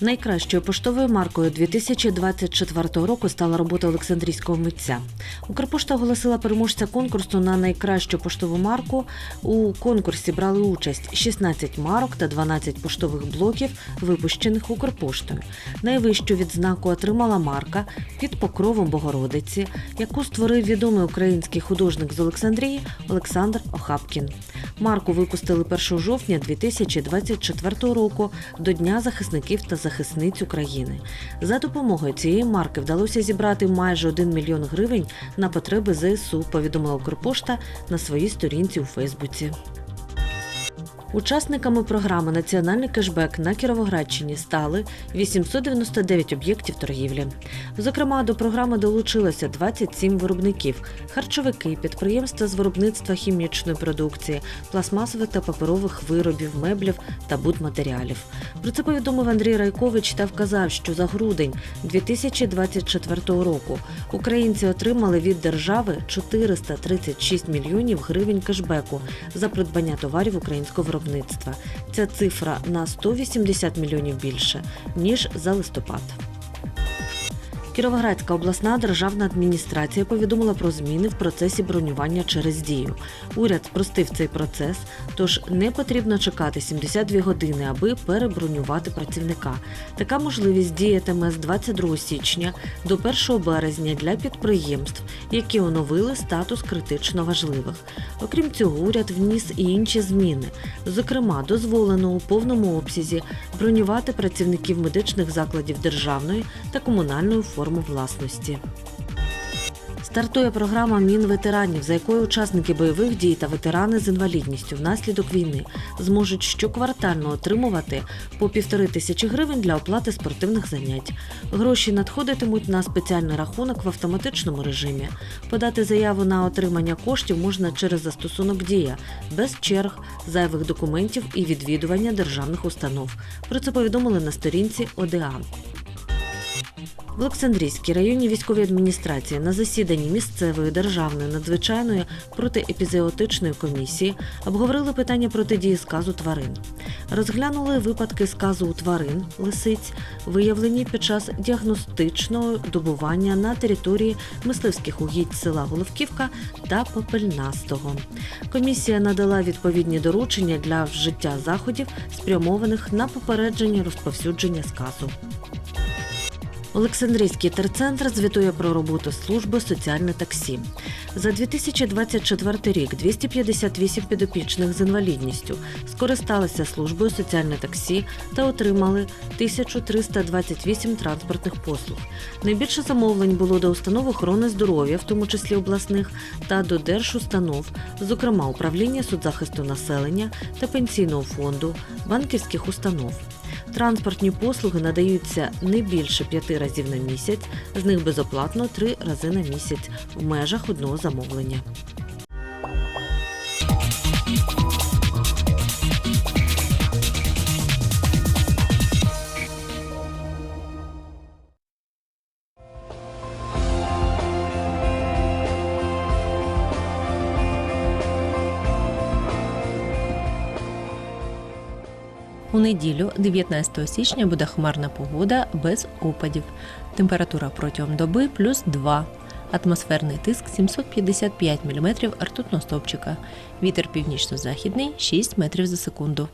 Найкращою поштовою маркою 2024 року стала робота Олександрійського митця. Укрпошта оголосила переможця конкурсу на найкращу поштову марку. У конкурсі брали участь 16 марок та 12 поштових блоків, випущених Укрпоштою. Найвищу відзнаку отримала марка під покровом Богородиці, яку створив відомий український художник з Олександрії Олександр Охапкін. Марку випустили 1 жовтня 2024 року до Дня захисників та захисниць України. За допомогою цієї марки вдалося зібрати майже 1 мільйон гривень на потреби ЗСУ, повідомила Укрпошта на своїй сторінці у Фейсбуці. Учасниками програми Національний кешбек на Кіровоградщині стали 899 об'єктів торгівлі. Зокрема, до програми долучилося 27 виробників, харчовики, підприємства з виробництва хімічної продукції, пластмасових та паперових виробів, меблів та будматеріалів. Про це повідомив Андрій Райкович та вказав, що за грудень 2024 року українці отримали від держави 436 мільйонів гривень кешбеку за придбання товарів українського виробництва. Ця цифра на 180 мільйонів більше ніж за листопад. Кіровоградська обласна державна адміністрація повідомила про зміни в процесі бронювання через дію. Уряд спростив цей процес, тож не потрібно чекати 72 години, аби перебронювати працівника. Така можливість діятиме з 22 січня до 1 березня для підприємств, які оновили статус критично важливих. Окрім цього, уряд вніс і інші зміни. Зокрема, дозволено у повному обсязі бронювати працівників медичних закладів державної та комунальної форми власності. Стартує програма Мін ветеранів, за якою учасники бойових дій та ветерани з інвалідністю внаслідок війни зможуть щоквартально отримувати по півтори тисячі гривень для оплати спортивних занять. Гроші надходитимуть на спеціальний рахунок в автоматичному режимі. Подати заяву на отримання коштів можна через застосунок Дія без черг, зайвих документів і відвідування державних установ. Про це повідомили на сторінці ОДА. В Олександрійській районній військовій адміністрації на засіданні місцевої державної надзвичайної протиепізеотичної комісії обговорили питання протидії сказу тварин. Розглянули випадки сказу у тварин лисиць, виявлені під час діагностичного добування на території мисливських угідь села Головківка та Попельнастого. Комісія надала відповідні доручення для вжиття заходів, спрямованих на попередження розповсюдження сказу. Олександрійський терцентр звітує про роботу служби соціальне таксі. За 2024 рік 258 підопічних з інвалідністю скористалися службою соціальне таксі та отримали 1328 транспортних послуг. Найбільше замовлень було до установ охорони здоров'я, в тому числі обласних, та до держустанов, зокрема управління соцзахисту населення та пенсійного фонду, банківських установ. Транспортні послуги надаються не більше п'яти разів на місяць, з них безоплатно три рази на місяць в межах одного замовлення. У неділю, 19 січня, буде хмарна погода без опадів. Температура протягом доби плюс 2. Атмосферний тиск 755 мм ртутного стовпчика. Вітер північно-західний 6 метрів за секунду.